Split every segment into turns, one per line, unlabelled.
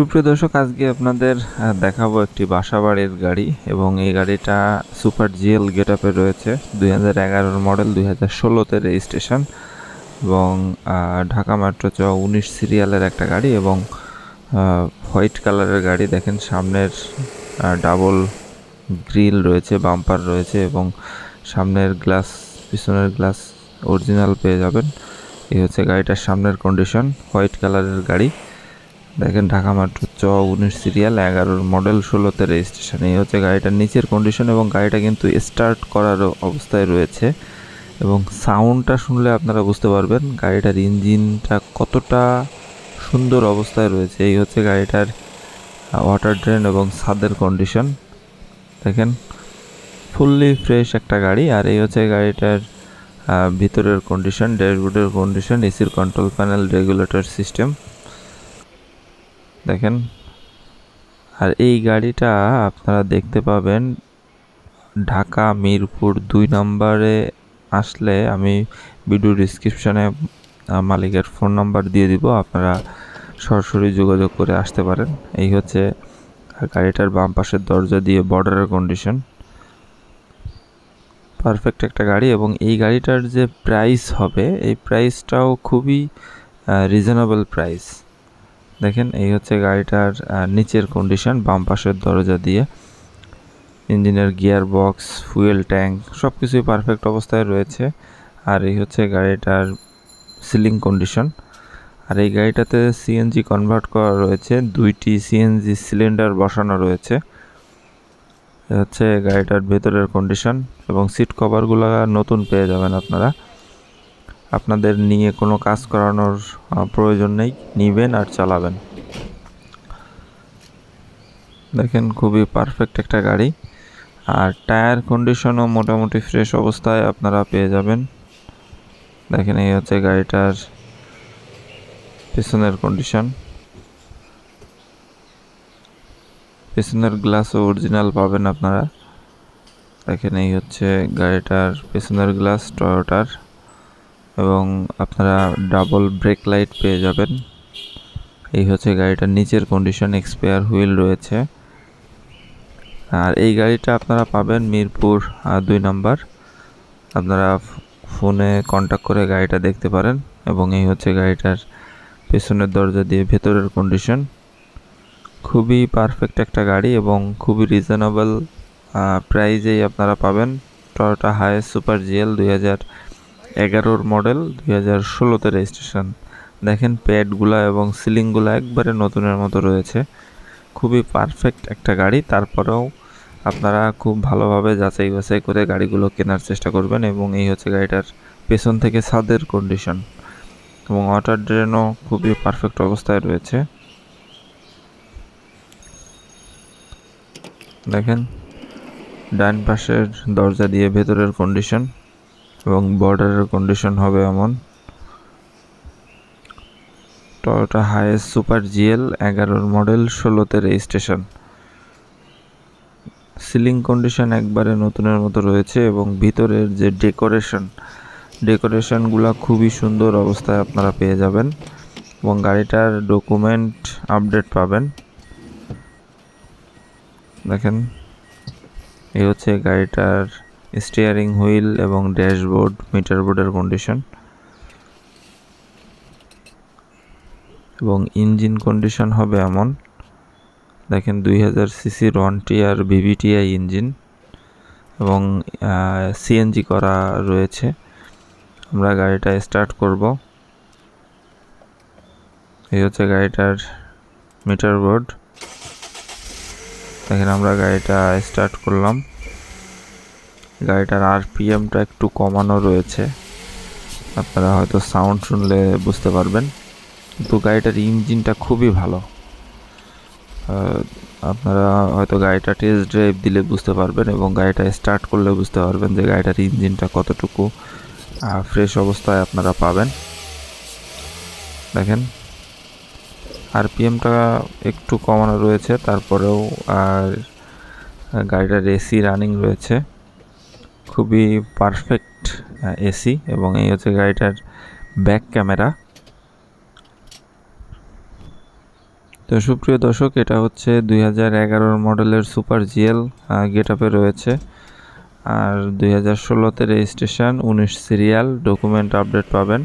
সুপ্রিয় দর্শক, আজকে আপনাদের দেখাবো একটি বাসাবাড়ির গাড়ি এবং এই গাড়িটা সুপার জিএল গেট আপে রয়েছে, দুই হাজার এগারোর মডেল, দুই হাজার ষোলোতে রেজিস্ট্রেশন এবং ঢাকা মেট্রো চ উনিশ সিরিয়ালের একটা গাড়ি এবং হোয়াইট কালারের গাড়ি। দেখেন সামনের ডাবল গ্রিল রয়েছে, বাম্পার রয়েছে এবং সামনের গ্লাস, পিছনের গ্লাস অরিজিনাল পেয়ে যাবেন। এই হচ্ছে গাড়িটার সামনের কন্ডিশন, হোয়াইট কালারের গাড়ি। দেখেন ঢাকা মেট্রো চ উনিশ সিরিয়াল এগারোর মডেল ষোলোতে রেজিস্ট্রেশন। এই হচ্ছে গাড়িটার নিচের কন্ডিশন এবং গাড়িটা কিন্তু স্টার্ট করার অবস্থায় রয়েছে। এবং সাউন্ডটা শুনলে আপনারা বুঝতে পারবেন, গাড়িটার ইঞ্জিনটা কতটা সুন্দর অবস্থায় রয়েছে। এই হচ্ছে গাড়িটার ওয়াটার ড্রেন এবং ছাদের কন্ডিশন দেখেন ফুললি ফ্রেশ একটা গাড়ি। আর এই হচ্ছে গাড়িটার ভিতরের কন্ডিশন ড্যাশবোর্ডের কন্ডিশন এসির কন্ট্রোল প্যানেল রেগুলেটর সিস্টেম দেখেন। আর এই গাড়িটা আপনারা দেখতে পাবেন, ঢাকা মিরপুর দুই নম্বরে আসলে আমি ভিডিও ডিসক্রিপশনে মালিকের ফোন নাম্বার দিয়ে দিব, আপনারা সরাসরি যোগাযোগ করে আসতে পারেন। এই হচ্ছে গাড়িটার বাম পাশের দরজা দিয়ে বর্ডারের কন্ডিশন পারফেক্ট একটা গাড়ি এবং এই গাড়িটার যে প্রাইস হবে, এই প্রাইসটাও খুবই রিজনেবল প্রাইস দেখেন, এই হচ্ছে গাড়িটার নিচের কন্ডিশন বাম পাশের দরজা দিয়ে। ইঞ্জিনের গিয়ার বক্স ফুয়েল ট্যাঙ্ক সব কিছুই পারফেক্ট অবস্থায় রয়েছে। আর এই হচ্ছে গাড়িটার সিলিং কন্ডিশন আর এই গাড়িটাতে সিএনজি কনভার্ট করা রয়েছে। দুইটি সিএনজি সিলিন্ডার বসানো রয়েছে। হচ্ছে গাড়িটার ভেতরের কন্ডিশন এবং সিট কভারগুলো নতুন পেয়ে যাবেন আপনারা। আপনাদের নিয়ে কোনো কাজ করানোর প্রয়োজন নেই। নিবেন আর চালাবেন। দেখেন খুবই পারফেক্ট একটা গাড়ি। আর টায়ার কন্ডিশনও মোটামুটি ফ্রেশ অবস্থায় আপনারা পেয়ে যাবেন। দেখেন এই হচ্ছে গাড়িটার পেছনের কন্ডিশন পেছনের গ্লাসও অরিজিনাল পাবেন আপনারা। দেখেন এই হচ্ছে গাড়িটার পেছনের গ্লাস টয়োটার এবং আপনারা ডাবল ব্রেক লাইট পেয়ে যাবেন। এই হচ্ছে গাড়িটার নিচের কন্ডিশন এক্সপায়ার হুইল রয়েছে। আর এই গাড়িটা আপনারা পাবেন মিরপুর দুই নাম্বার। আপনারা ফোনে কন্ট্যাক্ট করে গাড়িটা দেখতে পারেন এবং এই হচ্ছে গাড়িটার পেছনের দরজা দিয়ে ভেতরের কন্ডিশন খুবই পারফেক্ট একটা গাড়ি এবং খুবই রিজনেবল প্রাইজেই আপনারা পাবেন। টয়োটা হায়েস্ট সুপার জিএল দুই হাজার এগারোর মডেল দুই হাজার ষোলোতে রেজিস্ট্রেশন। দেখেন প্যাডগুলা এবং সিলিংগুলো একবারে নতুনের মতো রয়েছে। খুবই পারফেক্ট একটা গাড়ি। তারপরেও আপনারা খুব ভালোভাবে যাচাই বাছাই করে গাড়িগুলো কেনার চেষ্টা করবেন এবং এই হচ্ছে গাড়িটার পেছন থেকে ছাদের কন্ডিশন এবং ওয়াটার ড্রেনও খুবই পারফেক্ট অবস্থায় রয়েছে। দেখেন ডান পাশের দরজা দিয়ে ভেতরের কন্ডিশন এবং বর্ডারের কন্ডিশন হবে এমন। টয়োটা হাইস সুপার জিএল এগারোর মডেল ষোলোতে রেজিস্ট্রেশন সিলিং কন্ডিশন একবারে নতুনের মতো রয়েছে এবং ভিতরের যে ডেকোরেশন ডেকোরেশনগুলো খুবই সুন্দর অবস্থায় আপনারা পেয়ে যাবেন এবং গাড়িটার ডকুমেন্ট আপডেট পাবেন। দেখেন, এই হচ্ছে গাড়িটার স্টিয়ারিং হুইল এবং ড্যাশবোর্ড মিটার বোর্ডের কন্ডিশন এবং ইঞ্জিন কন্ডিশন হবে এমন। দেখেন দুই হাজার সিসির ওয়ান টিয়ার ভিভিটিআই ইঞ্জিন এবং সিএনজি করা রয়েছে। আমরা গাড়িটা স্টার্ট করব। এই হচ্ছে গাড়িটার মিটার বোর্ড দেখেন আমরা গাড়িটা স্টার্ট করলাম। গাড়িটার আরপিএমটা একটু কমানো রয়েছে। আপনারা হয়তো সাউন্ড শুনলে বুঝতে পারবেন। কিন্তু গাড়িটার ইঞ্জিনটা খুবই ভালো। আপনারা হয়তো গাড়িটা টেস্ট ড্রাইভ দিলে বুঝতে পারবেন এবং গাড়িটা স্টার্ট করলে বুঝতে পারবেন যে গাড়িটার ইঞ্জিনটা কতটুকু ফ্রেশ অবস্থায় আপনারা পাবেন। দেখেন আরপিএমটা একটু কমানো রয়েছে, তারপরেও আর গাড়িটার এসি রানিং রয়েছে। খুবই পারফেক্ট এসি এবং এই হচ্ছে গাড়িটার ব্যাক ক্যামেরা তো সুপ্রিয় দর্শক, এটা হচ্ছে দুই হাজার এগারোর মডেলের সুপার জিএল গেট আপে রয়েছে। আর দুই হাজার ষোলোতে রেজিস্ট্রেশন, উনিশ সিরিয়াল ডকুমেন্ট আপডেট পাবেন।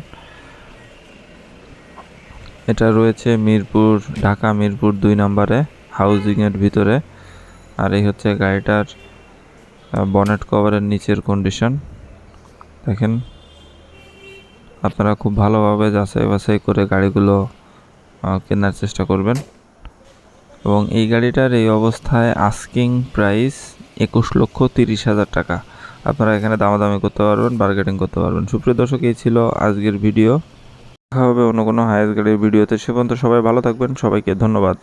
এটা রয়েছে মিরপুর, ঢাকা মিরপুর দুই নম্বরে হাউজিংয়ের ভিতরে। আর এই হচ্ছে গাড়িটার বনেট কভারের নিচের কন্ডিশন দেখেন, আপনারা খুব ভালোভাবে যাচাই বাছাই করে গাড়িগুলো কেনার চেষ্টা করবেন। এবং এই গাড়িটার এই অবস্থায় আস্কিং প্রাইস একুশ লক্ষ তিরিশ হাজার টাকা। আপনারা এখানে দামাদামি করতে পারবেন বার্গেটিং করতে পারবেন। সুপ্রিয় দর্শক, এই ছিল আজকের ভিডিও দেখা হবে অন্য কোনো হায়ার গাড়ির ভিডিওতে সে পর্যন্ত সবাই ভালো থাকবেন। সবাইকে ধন্যবাদ।